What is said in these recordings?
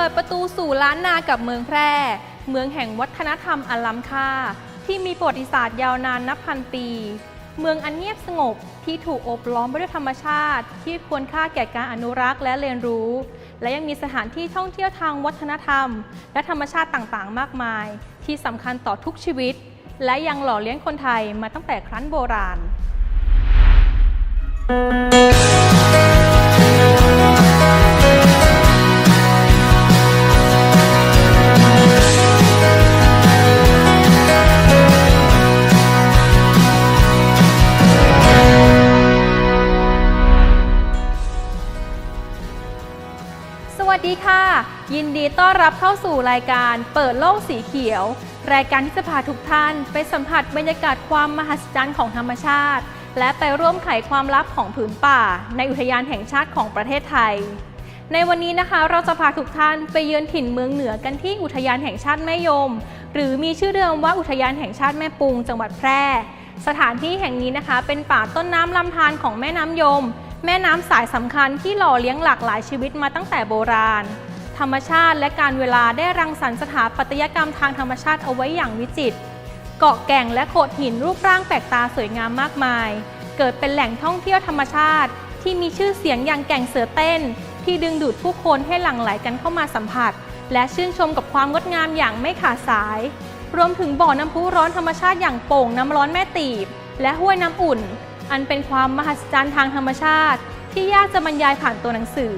ปิดประตูสู่ล้านนากับเมืองแพร่ เมืองแห่งวัฒนธรรมอันล้ำค่า ที่มีประวัติศาสตร์ยาวนานนับพันปี เมืองอันเงียบสงบที่ถูกอบล้อมไปด้วยธรรมชาติ ที่ควรค่าแก่การอนุรักษ์และเรียนรู้ และยังมีสถานที่ท่องเที่ยวทางวัฒนธรรม และธรรมชาติต่างๆ มากมาย ที่สำคัญต่อทุกชีวิต และยังหล่อเลี้ยงคนไทยมาตั้งแต่ครั้นโบราณส สดีค่ะ ยินดีต้อนรับเข้าสู่รายการเปิดโลกสีเขียว รายการที่จะพาทุกท่านไปสัมผัสบรรยากาศความมหัศจรรย์ของธรรมชาติ และไปร่วมไขความลับของผืนป่า ในอุทยานแห่งชาติของประเทศไทย ในวันนี้นะคะเราจะพาทุกท่านไปเยือนถิ่นเมืองเหนือกันที่อุทยานแห่งชาติแม่ยม หรือมีชื่อเดิมว่าอุทยานแห่งชาติแม่ปุง จังหวัดแพร่ สถานที่แห่งนี้นะคะ เป็นป่าต้นน้ำลำธารของแม่น้ำยม แม่น้ำสายสำคัญที่หล่อเลี้ยงหลากหลายชีวิตมาตั้งแต่โบราณ ธรรมชาติและการเวลาได้รังสรรค์สถาปัตยกรรมทางธรรมชาติเอาไว้อย่างวิจิตร เกาะแก่งและโขดหินรูปร่างแปลกตาสวยงามมากมาย เกิดเป็นแหล่งท่องเที่ยวธรรมชาติ ที่มีชื่อเสียงอย่างแก่งเสือเต้น ที่ดึงดูดผู้คนให้หลั่งไหลกันเข้ามาสัมผัส และชื่นชมกับความงดงามอย่างไม่ขาดสาย รวมถึงบ่อน้ำพุร้อนธรรมชาติอย่างโป่งน้ำร้อนแม่ตีบ และห้วยน้ำอุ่น อันเป็นความมหัศจรรย์ทางธรรมชาติ ที่ยากจะบรรยายผ่านตัวหนังสือ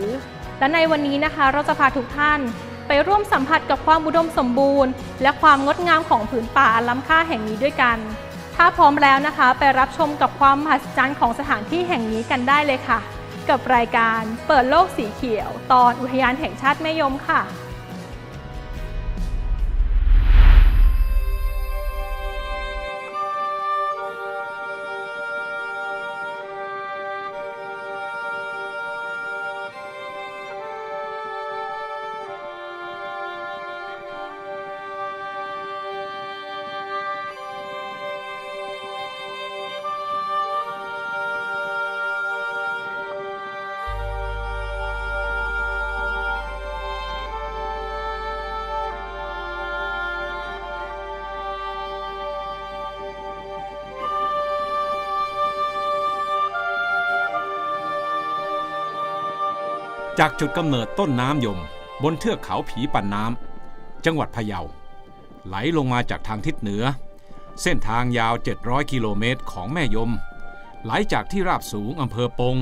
และในวันนี้นะคะเราจะพาทุกท่าน ไปร่วมสัมผัสกับความอุดมสมบูรณ์ และความงดงามของผืนป่าอันล้ำค่าแห่งนี้ด้วยกัน ถ้าพร้อมแล้วนะคะ ไปรับชมกับความมหัศจรรย์ของสถานที่แห่งนี้กันได้เลยค่ะ กับรายการเปิดโลกสีเขียว ตอนอุทยานแห่งชาติแม่ยมค่ะ จากจุดกำเนิดต้นน้ำยม บนเทือกเขาผีปันน้ำจังหวัดพะเยา ไหลลงมาจากทางทิศเหนือ เส้นทางยาว 700 กิโลเมตรของแม่ยม ไหลจากที่ราบสูงอำเภอปง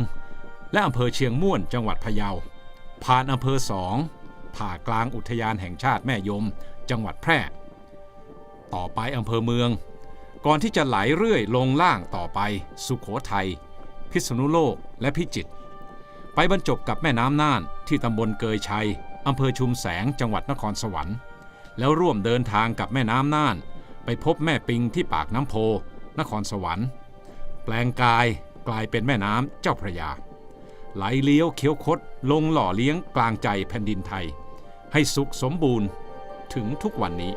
และอำเภอเชียงม่วนจังหวัดพะเยา ผ่านอำเภอสองผ่ากลางอุทยานแห่งชาติแม่ยม จังหวัดแพร่ ต่อไปอำเภอเมือง ก่อนที่จะไหลเรื่อยลงล่างต่อไป สุขโขทัยพิษณุโลกและพิจิตร ไปบรรจบกับแม่น้ำน่านที่ตำบลเกยชัยอำเภอชุมแสงจังหวัดนครสวรรค์ แล้วร่วมเดินทางกับแม่น้ำน่าน ไปพบแม่ปิงที่ปากน้ำโพ นครสวรรค์ แปลงกายกลายเป็นแม่น้ำเจ้าพระยา ไหลเลี้ยวเคี้ยวคดลงหล่อเลี้ยงกลางใจแผ่นดินไทย ให้สุขสมบูรณ์ถึงทุกวันนี้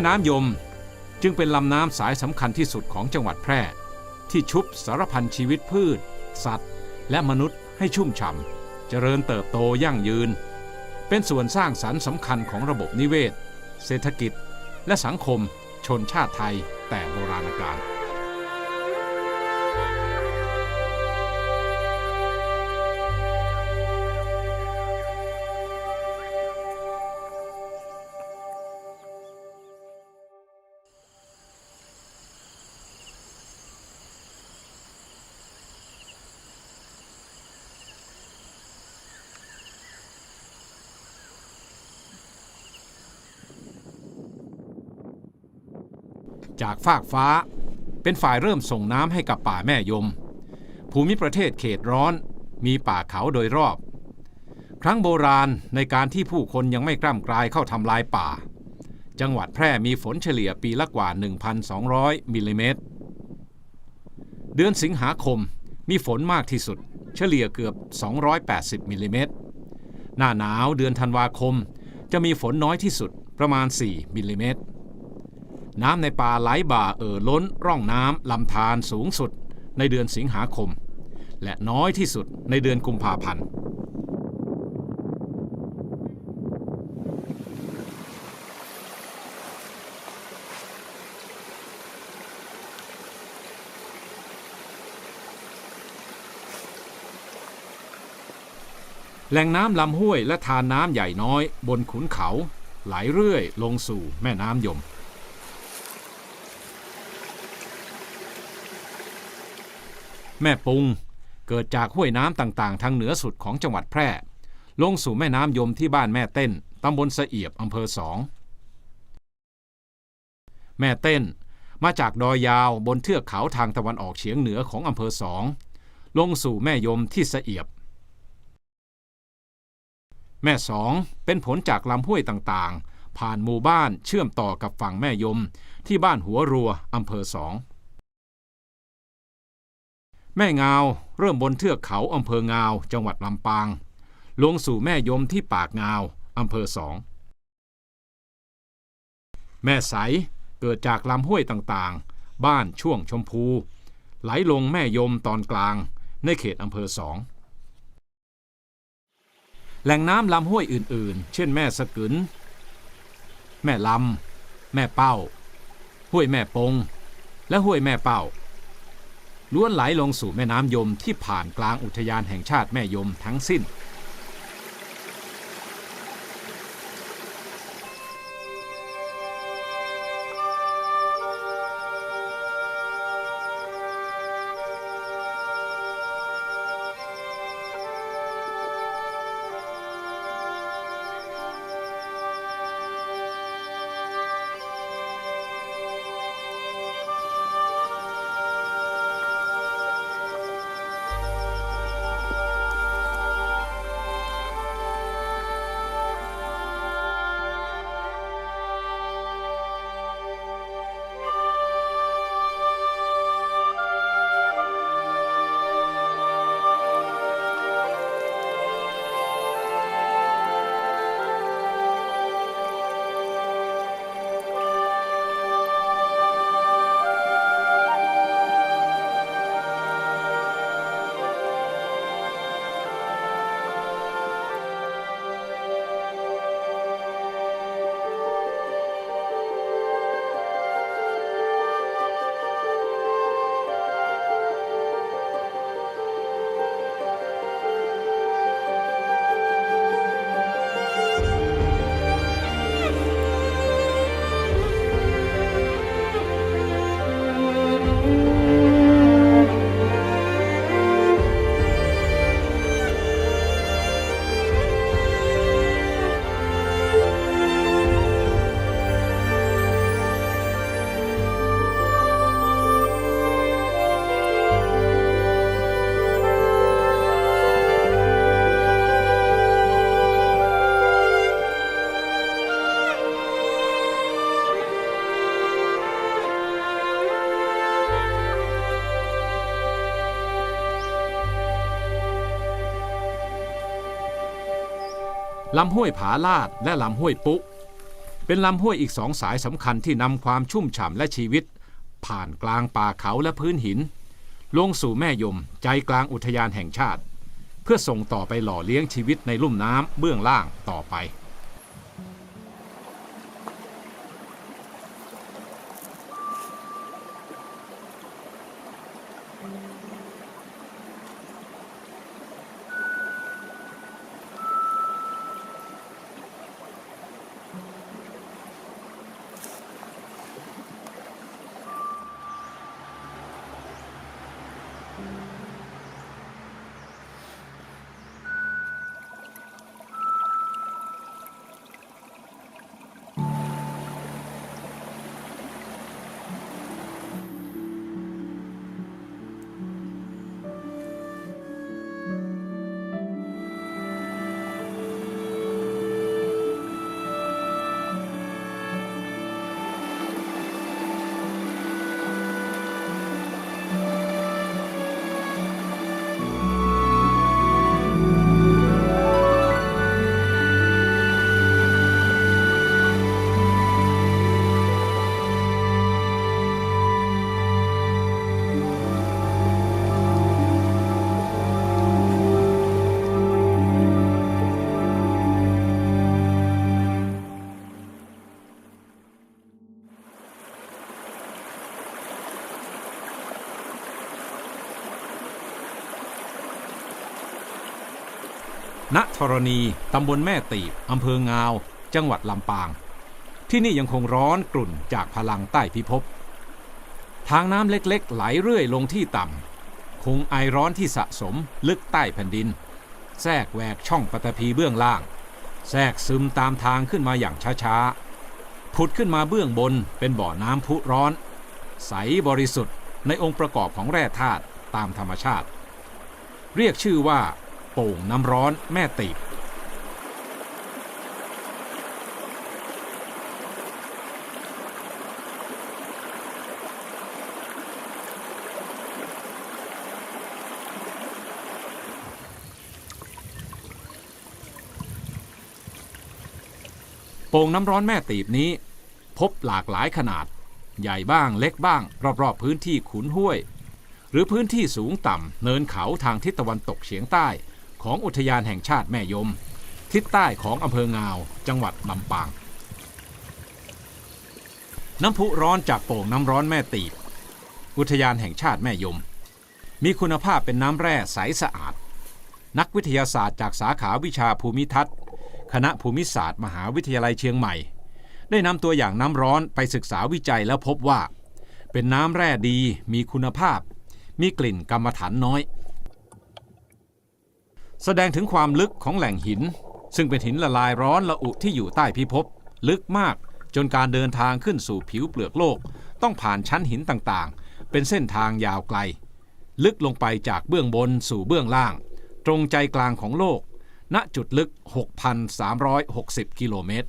ม่น้ำยมจึงเป็นลำน้ำสายสำคัญที่สุดของจังหวัดแพร่ ที่ชุบสารพันชีวิตพืช สัตว์ และมนุษย์ให้ชุ่มฉ่ำเจริญเติบโตยั่งยืน เป็นส่วนสร้างสรรค์สำคัญของระบบนิเวศ เศรษฐกิจ และสังคมชนชาติไทยแต่โบราณกาล จากฟากฟ้า เป็นฝ่ายเริ่มส่งน้ำให้กับป่าแม่ยม ภูมิประเทศเขตร้อนมีป่าเขาโดยรอบ ครั้งโบราณในการที่ผู้คนยังไม่กล้ำกลายเข้าทำลายป่า จังหวัดแพร่มีฝนเฉลี่ยปีละกว่า 1,200 มิลลิเมตร เดือนสิงหาคมมีฝนมากที่สุด เฉลี่ยเกือบ 280 มิลลิเมตร หน้าหนาวเดือนธันวาคมจะมีฝนน้อยที่สุดประมาณ 4 มิลลิเมตร น้ำในป่าไหลบ่าเอ่อล้นร่องน้ำลำธารสูงสุดในเดือนสิงหาคม และน้อยที่สุดในเดือนกุมภาพันธ์แหล่งน้ำลำห้วยและทานน้ำใหญ่น้อยบนขุนเขา ไหลเรื่อยลงสู่แม่น้ำยม แม่ปุงเกิดจากห้วยน้ำต่างๆ ทางเหนือสุดของจังหวัดแพร่ ลงสู่แม่น้ำยมที่บ้านแม่เต้นตำบลสะเอียบอำเภอสองแม่เต้นมาจากดอยยาวบนเทือกเขาทางตะวันออกเฉียงเหนือของอำเภอสองลงสู่แม่ยมที่สะเอียบ แม่สองเป็นผลจากลำห้วยต่างๆ ผ่านหมู่บ้านเชื่อมต่อกับฝั่งแม่ยมที่บ้านหัวรัวอำเภอสอง แม่งาวเริ่มบนเทือกเขาอำเภองาว จังหวัดลำปาง ลงสู่แม่ยมที่ปากงาวอำเภอสอง แม่ใสเกิดจากลำห้วยต่างๆ บ้านช่วงชมพู ไหลลงแม่ยมตอนกลาง ในเขตอำเภอสอง แหล่งน้ำลำห้วยอื่นๆ เช่นแม่สะกึนแม่ลำ แม่เป้า ห้วยแม่ปง และห้วยแม่เป้า ล้วนไหลลงสู่แม่น้ำยมที่ผ่านกลางอุทยานแห่งชาติแม่ยมทั้งสิ้น ลำห้วยผาลาดและลำห้วยปุเป็นลำห้วยอีกสองสายสำคัญที่นำความชุ่มฉ่ำและชีวิต ผ่านกลางป่าเขาและพื้นหิน ลงสู่แม่ยมใจกลางอุทยานแห่งชาติ เพื่อส่งต่อไปหล่อเลี้ยงชีวิตในลุ่มน้ำเบื้องล่างต่อไป ณธรณี ตำบลแม่ตีบอำเภองาว จังหวัดลำปาง ที่นี่ยังคงร้อนกลุ่นจากพลังใต้พิภพ ทางน้ำเล็กๆ ไหลเรื่อยลงที่ต่ำ คงไอร้อนที่สะสมลึกใต้แผ่นดิน แทรกแหวกช่องปฐพีเบื้องล่าง แทรกซึมตามทางขึ้นมาอย่างช้าๆ ผุดขึ้นมาเบื้องบนเป็นบ่อน้ำพุร้อน ใสบริสุทธิ์ในองค์ประกอบของแร่ธาตุตามธรรมชาติ เรียกชื่อว่า โป่งน้ำร้อนแม่ตีบโป่งน้ำร้อนแม่ตีบนี้ พบหลากหลายขนาด ใหญ่บ้างเล็กบ้าง รอบๆพื้นที่ขุนห้วย หรือพื้นที่สูงต่ำเนินเขาทางทิศตะวันตกเฉียงใต้ ของอุทยานแห่งชาติแม่ยม ทิศใต้ของอำเภองาว จังหวัดลำปาง น้ำพุร้อนจากโป่งน้ำร้อนแม่ตีบ อุทยานแห่งชาติแม่ยม มีคุณภาพเป็นน้ำแร่ใสสะอาด นักวิทยาศาสตร์จากสาขาวิชาภูมิทัศน์ คณะภูมิศาสตร์มหาวิทยาลัยเชียงใหม่ ได้นำตัวอย่างน้ำร้อนไปศึกษาวิจัยแล้วพบว่า เป็นน้ำแร่ดีมีคุณภาพ มีกลิ่นกรรมฐานน้อย แสดงถึงความลึกของแหล่งหิน ซึ่งเป็นหินละลายร้อนละอุที่อยู่ใต้พิภพลึกมากจนการเดินทางขึ้นสู่ผิวเปลือกโลก ต้องผ่านชั้นหินต่างๆ เป็นเส้นทางยาวไกล ลึกลงไปจากเบื้องบนสู่เบื้องล่าง ตรงใจกลางของโลก ณจุดลึก 6,360 กิโลเมตร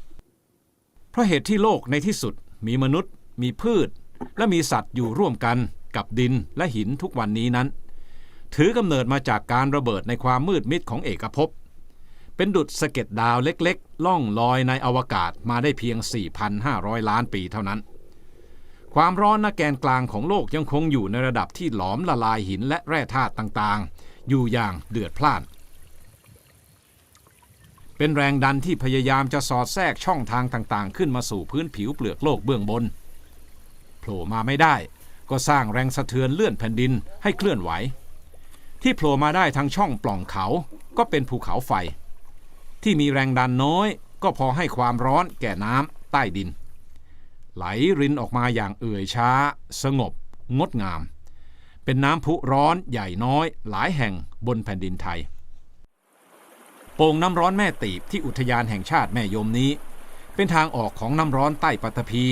เพราะเหตุที่โลกในที่สุดมีมนุษย์ มีพืช และมีสัตว์อยู่ร่วมกันกับดินและหินทุกวันนี้นั้น ถือกำเนิดมาจากการระเบิดในความมืดมิดของเอกภพ เป็นดุจสะเก็ดดาวเล็กๆ ล่องลอยในอวกาศมาได้เพียง 4,500 ล้านปีเท่านั้น ความร้อนณแกนกลางของโลกยังคงอยู่ในระดับที่หลอมละลายหินและแร่ธาตุต่างๆ อยู่อย่างเดือดพล่าน เป็นแรงดันที่พยายามจะสอดแทรกช่องทางต่างๆ ขึ้นมาสู่พื้นผิวเปลือกโลกเบื้องบน โผล่มาไม่ได้ ก็สร้างแรงสะเทือนเลื่อนแผ่นดินให้เคลื่อนไหว ที่โผล่มาได้ทางช่องปล่องเขาก็เป็นภูเขาไฟ ที่มีแรงดันน้อย ก็พอให้ความร้อนแก่น้ำใต้ดิน ไหลรินออกมาอย่างเอื่อยช้า สงบ งดงาม เป็นน้ำพุร้อนใหญ่น้อยหลายแห่งบนแผ่นดินไทย โป่งน้ำร้อนแม่ตีบที่อุทยานแห่งชาติแม่ยมนี้ เป็นทางออกของน้ำร้อนใต้ปัตภี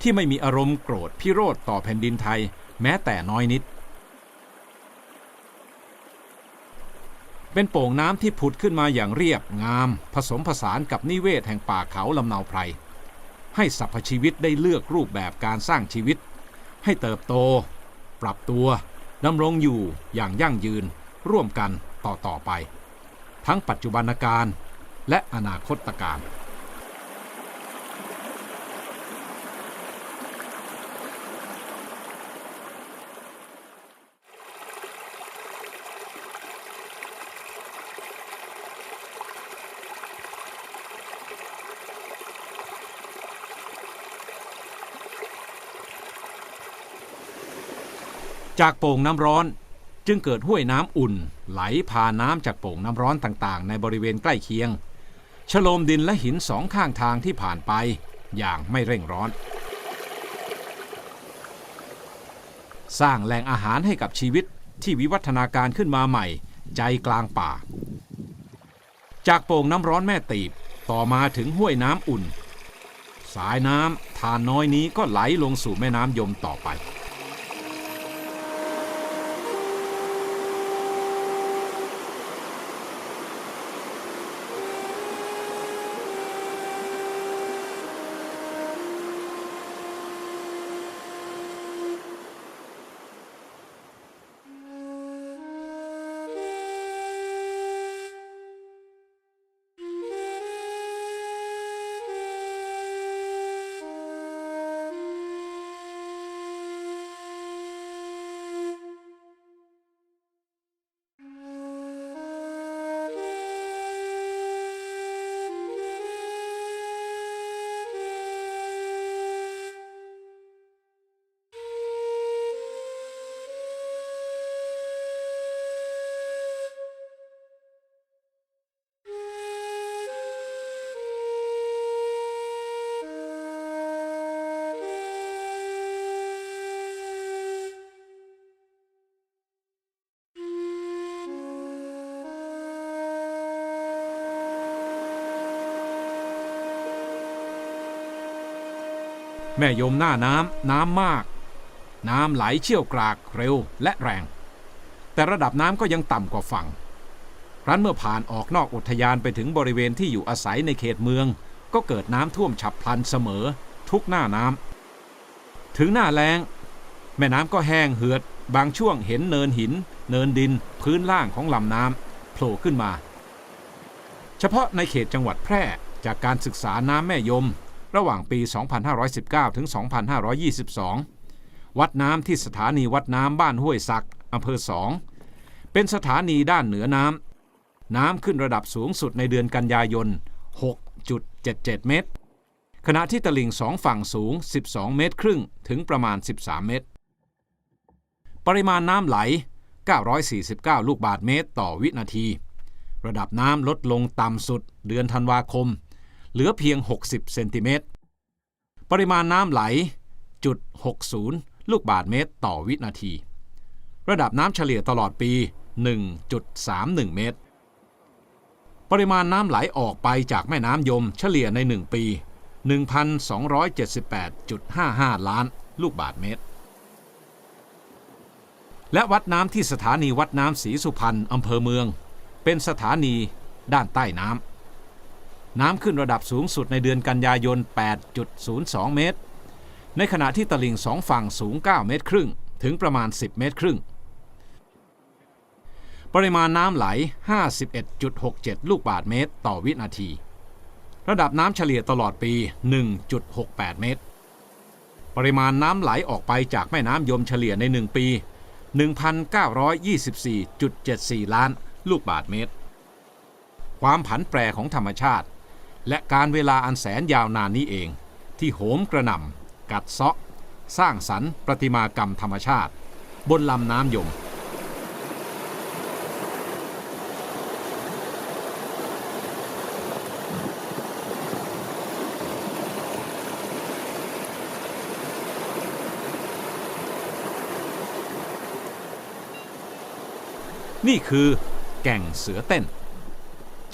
ที่ไม่มีอารมณ์โกรธพิโรธต่อแผ่นดินไทย แม้แต่น้อยนิด เป็นโป่งน้ำที่ผุดขึ้นมาอย่างเรียบงาม ผสมผสานกับนิเวศแห่งป่าเขาลำเนาไพร ให้สรรพชีวิตได้เลือกรูปแบบการสร้างชีวิต ให้เติบโต ปรับตัวดำรงอยู่อย่างยั่งยืน ร่วมกันต่อต่อไป ทั้งปัจจุบันการและอนาคตการ จากโป่งน้ำร้อนจึงเกิดห้วยน้ำอุ่น ไหลพาน้ำจากโป่งน้ำร้อนต่างๆ ในบริเวณใกล้เคียงชโลมดินและหินสองข้างทางที่ผ่านไปอย่างไม่เร่งร้อน สร้างแหล่งอาหารให้กับชีวิตที่วิวัฒนาการขึ้นมาใหม่ ใจกลางป่า จากโป่งน้ำร้อนแม่ตีบต่อมาถึงห้วยน้ำอุ่น สายน้ำทานน้อยนี้ก็ไหลลงสู่แม่น้ำยมต่อไป แม่ยมหน้าน้ำน้ำมาก น้ำไหลเชี่ยวกรากเร็วและแรง แต่ระดับน้ำก็ยังต่ำกว่าฝั่งครั้นเมื่อผ่านออกนอกอุทยานไปถึงบริเวณที่อยู่อาศัยในเขตเมือง ก็เกิดน้ำท่วมฉับพลันเสมอ ทุกหน้าน้ำถึงหน้าแล้ง แม่น้ำก็แห้งเหือด บางช่วงเห็นเนินหิน เนินดิน พื้นล่างของลำน้ำโผล่ขึ้นมา เฉพาะในเขตจังหวัดแพร่จากการศึกษาน้ำแม่ยม ระหว่างปี 2519 ถึง 2522 วัดน้ำที่สถานีวัดน้ำบ้านห้วยสักอำเภอสองเป็นสถานีด้านเหนือน้ำ น้ำขึ้นระดับสูงสุดในเดือนกันยายน 6.77 เมตร ขณะที่ตลิ่งสองฝั่งสูง 12 เมตรครึ่งถึงประมาณ 13 เมตร ปริมาณน้ำไหล 949 ลูกบาศก์เมตรต่อวินาที ระดับน้ำลดลงต่ำสุดเดือนธันวาคม เหลือเพียง 60 เซนติเมตร ปริมาณน้ำไหลจุด60 ลูกบาศก์เมตรต่อวินาที ระดับน้ำเฉลี่ยตลอดปี 1.31 เมตร ปริมาณน้ำไหลออกไปจากแม่น้ำยมเฉลี่ยใน 1 ปี 1,278.55 ล้าน ลูกบาศก์เมตร และวัดน้ำที่สถานีวัดน้ำศรีสุพรรณอำเภอเมือง เป็นสถานีด้านใต้น้ำ น้ำขึ้นระดับสูงสุดในเดือนกันยายน 8.02 เมตร ในขณะที่ตลิ่งสองฝั่งสูง 9 เมตรครึ่ง ถึงประมาณ 10 เมตรครึ่ง ปริมาณน้ำไหล 51.67 ลูกบาศก์เมตรต่อวินาที ระดับน้ำเฉลี่ยตลอดปี 1.68 เมตร ปริมาณน้ำไหลออกไปจากแม่น้ำยมเฉลี่ยใน 1 ปี 1,924.74 ล้านลูกบาศก์เมตร ความผันแปรของธรรมชาติ และการเวลาอันแสนยาวนานนี้เอง ที่โหมกระหน่ำกัดเซาะ สร้างสรรค์ประติมากรรมธรรมชาติ บนลำน้ำยม นี่คือแก่งเสือเต้น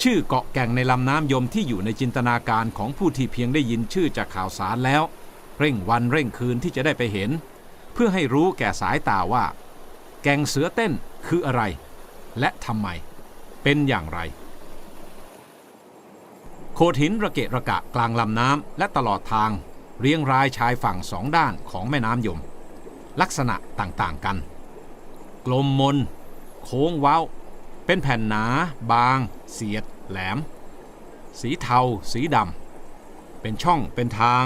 ชื่อเกาะแก่งในลำน้ำยมที่อยู่ในจินตนาการของผู้ที่เพียงได้ยินชื่อจากข่าวสารแล้ว เร่งวันเร่งคืนที่จะได้ไปเห็น เพื่อให้รู้แก่สายตาว่า แก่งเสือเต้นคืออะไร และทำไม เป็นอย่างไร โขดหินระเกะระกะกลางลำน้ำและตลอดทาง เรียงรายชายฝั่งสองด้านของแม่น้ำยม ลักษณะต่างๆกัน กลมมน โค้งเว้า เป็นแผ่นหนา บาง เสียด แหลม สีเทา สีดำ เป็นช่อง เป็นทาง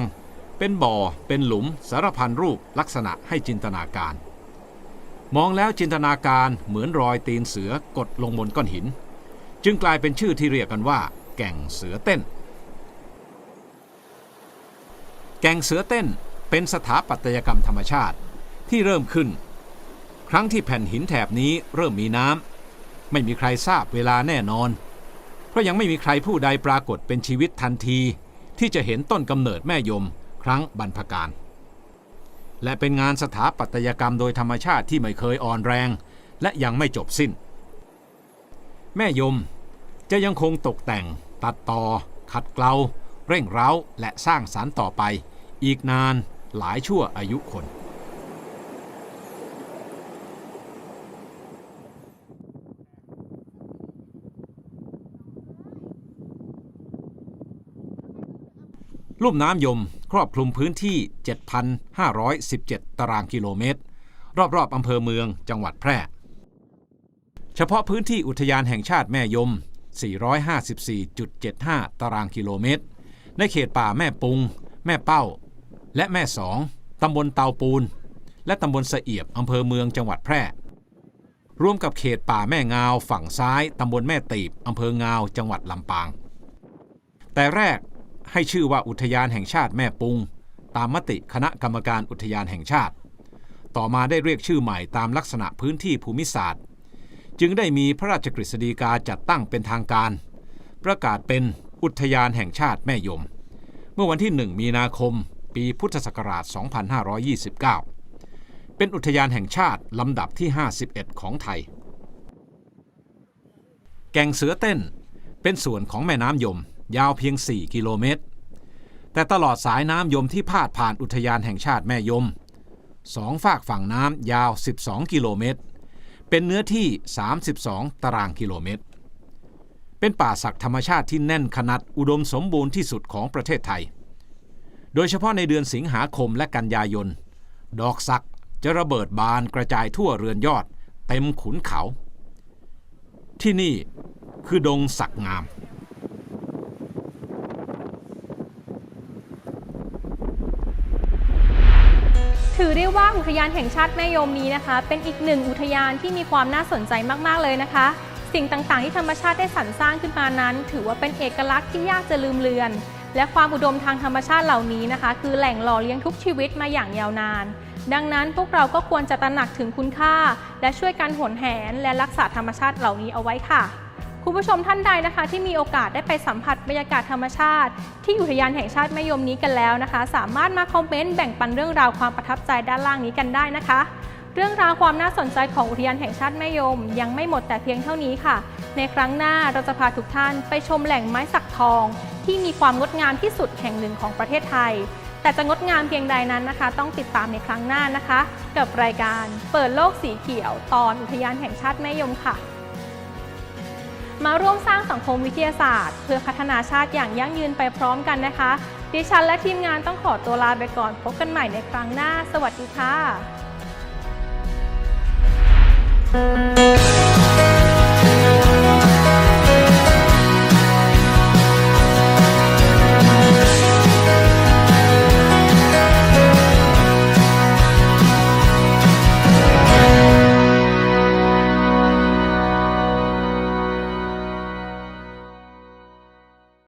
เป็นบ่อ เป็นหลุม สารพันรูปลักษณะให้จินตนาการ มองแล้วจินตนาการเหมือนรอยตีนเสือกดลงบนก้อนหิน จึงกลายเป็นชื่อที่เรียกกันว่า แก่งเสือเต้น แก่งเสือเต้นเป็นสถาปัตยกรรมธรรมชาติที่เริ่มขึ้น ครั้งที่แผ่นหินแถบนี้เริ่มมีน้ำ ไม่มีใครทราบเวลาแน่นอน เพราะยังไม่มีใครผู้ใดปรากฏเป็นชีวิตทันที ที่จะเห็นต้นกำเนิดแม่ยมครั้งบรรพการ และเป็นงานสถาปัตยกรรมโดยธรรมชาติที่ไม่เคยอ่อนแรง และยังไม่จบสิ้น แม่ยมจะยังคงตกแต่ง ตัดต่อ ขัดเกลา เร่งเร้า และสร้างสารรค์ต่อไป อีกนานหลายชั่วอายุคน ลุ่มน้ำยมครอบคลุมพื้นที่ 7,517 ตารางกิโลเมตร รอบๆอำเภอเมืองจังหวัดแพร่ เฉพาะพื้นที่อุทยานแห่งชาติแม่ยม 454.75 ตารางกิโลเมตร ในเขตป่าแม่ปุง แม่เป้า และแม่สองตำบลเตาปูน และตำบลสเอียบอำเภอเมืองจังหวัดแพร่รวมกับเขตป่าแม่งาวฝั่งซ้ายตำบลแม่ตีบอำเภองาวจังหวัดลำปาง แต่แรก ให้ชื่อว่าอุทยานแห่งชาติแม่ปุง ตามมติคณะกรรมการอุทยานแห่งชาติ ต่อมาได้เรียกชื่อใหม่ตามลักษณะพื้นที่ภูมิศาสตร์ จึงได้มีพระราชกฤษฎีกาจัดตั้งเป็นทางการ ประกาศเป็นอุทยานแห่งชาติแม่ยม เมื่อวันที่ 1 มีนาคม ปีพุทธศักราช 2529 เป็นอุทยานแห่งชาติลำดับที่ 51 ของไทย แก่งเสือเต้นเป็นส่วนของแม่น้ำยม ยาวเพียง 4 กิโลเมตร แต่ตลอดสายน้ำยมที่พาดผ่านอุทยานแห่งชาติแม่ยมสองฝากฝั่งน้ำยาว 12 กิโลเมตร เป็นเนื้อที่ 32 ตารางกิโลเมตร เป็นป่าศักธรรมชาติที่แน่นขนาดอุดมสมบูรณ์ที่สุดของประเทศไทย โดยเฉพาะในเดือนสิงหาคมและกันยายน ดอกสักจะระเบิดบานกระจายทั่วเรือนยอด เต็มขุนเขา ที่นี่คือดงสักงาม ถือได้ว่าอุทยานแห่งชาติแม่ยมนี้นะคะ เป็นอีกหนึ่งอุทยานที่มีความน่าสนใจมากๆเลยนะคะ สิ่งต่างๆที่ธรรมชาติได้สรรสร้างขึ้นมานั้น ถือว่าเป็นเอกลักษณ์ที่ยากจะลืมเลือน และความอุดมทางธรรมชาติเหล่านี้นะคะ คือแหล่งหล่อเลี้ยงทุกชีวิตมาอย่างยาวนาน ดังนั้นพวกเราก็ควรจะตระหนักถึงคุณค่า และช่วยกันหนแหนและรักษาธรรมชาติเหล่านี้เอาไว้ค่ะ คุณผู้ชมท่านใดนะคะ ที่มีโอกาสได้ไปสัมผัสบรรยากาศธรรมชาติ ที่อุทยานแห่งชาติแม่ยมนี้กันแล้วนะคะ สามารถมาคอมเมนต์แบ่งปันเรื่องราวความประทับใจด้านล่างนี้กันได้นะคะ เรื่องราวความน่าสนใจของอุทยานแห่งชาติแม่ยม ยังไม่หมดแต่เพียงเท่านี้ค่ะ ในครั้งหน้าเราจะพาทุกท่านไปชมแหล่งไม้สักทอง ที่มีความงดงามที่สุดแห่งหนึ่งของประเทศไทย แต่จะงดงามเพียงใดนั้นนะคะ ต้องติดตามในครั้งหน้านะคะ กับรายการเปิดโลกสีเขียว ตอนอุทยานแห่งชาติแม่ยมค่ะ มาร่วมสร้างสังคมวิทยาศาสตร์ เพื่อพัฒนาชาติอย่างยั่งยืนไปพร้อมกันนะคะ ดิฉันและทีมงานต้องขอตัวลาไปก่อน พบกันใหม่ในครั้งหน้า สวัสดีค่ะ